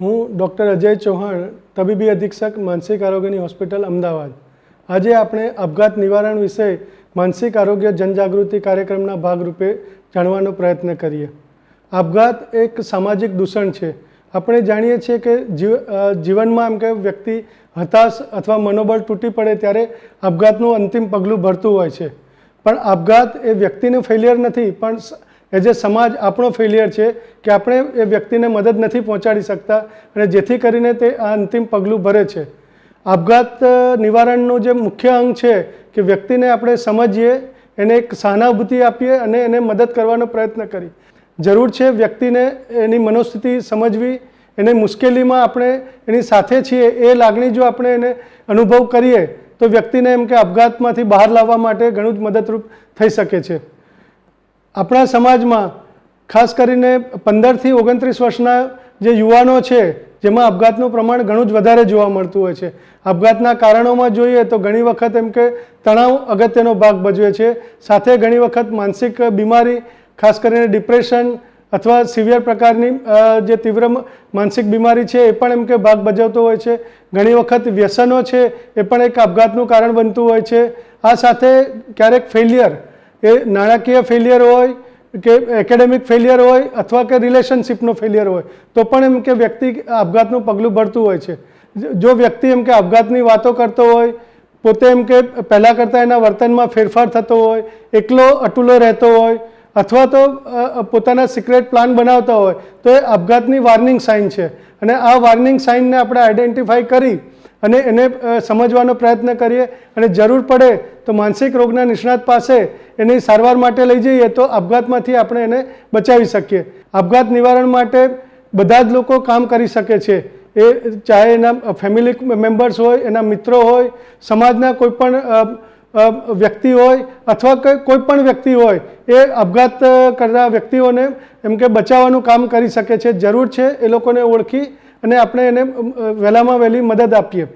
Doctor Ajay Chauhan, તબીબી અધિક્ષક, માનસિક આરોગ્યની હોસ્પિટલ, અમદાવાદ. આજે આપણે આપઘાત નિવારણ વિશે માનસિક આરોગ્ય જનજાગૃતિ કાર્યક્રમના ભાગરૂપે જાણવાનો પ્રયત્ન કરીએ. આપઘાત એક સામાજિક દૂષણ છે. આપણે જાણીએ છીએ કે જીવ જીવનમાં એમ કે વ્યક્તિ હતાશ અથવા મનોબળ તૂટી પડે ત્યારે આપઘાતનું અંતિમ પગલું ભરતું હોય છે. પણ આપઘાત એ વ્યક્તિનું ફેલિયર નથી, પણ એઝ એ સમાજ આપણો ફેલિયર છે, કે આપણે એ વ્યક્તિને મદદ નથી પહોંચાડી શકતા અને જેથી કરીને તે આ અંતિમ પગલું ભરે છે. આપઘાત નિવારણનો જે મુખ્ય અંગ છે કે વ્યક્તિને આપણે સમજીએ, એને એક સહાનુભૂતિ આપીએ અને એને મદદ કરવાનો પ્રયત્ન કરીએ. જરૂર છે વ્યક્તિને એની મનોસ્થિતિ સમજવી, એને મુશ્કેલીમાં આપણે એની સાથે છીએ, એ લાગણી જો આપણે એને અનુભવ કરીએ, તો વ્યક્તિને એમ કે આપઘાતમાંથી બહાર લાવવા માટે ઘણું જ મદદરૂપ થઈ શકે છે. આપણા સમાજમાં, ખાસ કરીને પંદરથી ઓગણત્રીસ વર્ષના જે યુવાનો છે, જેમાં આપઘાતનું પ્રમાણ ઘણું જ વધારે જોવા મળતું હોય છે. આપઘાતના કારણોમાં જોઈએ તો ઘણી વખત એમ કે તણાવ અગત્યનો ભાગ ભજવે છે. સાથે ઘણી વખત માનસિક બીમારી, ખાસ કરીને ડિપ્રેશન અથવા સિવિયર પ્રકારની જે તીવ્ર માનસિક બીમારી છે, એ પણ એમ કે ભાગ ભજવતો હોય છે. ઘણી વખત વ્યસનો છે, એ પણ એક આપઘાતનું કારણ બનતું હોય છે. આ સાથે ક્યારેક ફેલિયર એ નાણાકીય ફેલિયર હોય, કે એકેડેમિક ફેલિયર હોય, અથવા કે રિલેશનશિપનો ફેલિયર હોય, તો પણ એમ કે વ્યક્તિ આપઘાતનું પગલું ભરતું હોય છે. જો- વ્યક્તિ એમ કે આપઘાતની વાતો કરતો હોય, પોતે એમ કે પહેલાં કરતાં એના વર્તનમાં ફેરફાર થતો હોય, એકલો અટુલો રહેતો હોય, અથવા તો પોતાના સિક્રેટ પ્લાન બનાવતા હોય, તો એ આપઘાતની વાર્નિંગ સાઇન છે. અને આ વાર્નિંગ સાઇનને આપણે આઈડેન્ટિફાઈ કરી અને એને સમજવાનો પ્રયત્ન કરીએ. અને જરૂર પડે તો માનસિક રોગના નિષ્ણાત પાસે એની સારવાર માટે લઈ જઈએ તો આપઘાતમાંથી આપણે એને બચાવી શકીએ. આપઘાત નિવારણ માટે બધા જ લોકો કામ કરી શકે છે. એ, ચાહે એના ફેમિલી મેમ્બર્સ હોય, એના મિત્રો હોય, સમાજના કોઈ પણ વ્યક્તિ હોય અથવા કોઈ પણ વ્યક્તિ હોય, એ આપઘાત કરતા વ્યક્તિઓને એમ કે બચાવવાનું કામ કરી શકે છે. જરૂર છે એ લોકોને ઓળખી અને આપણે એને વહેલામાં વહેલી મદદ આપીએ.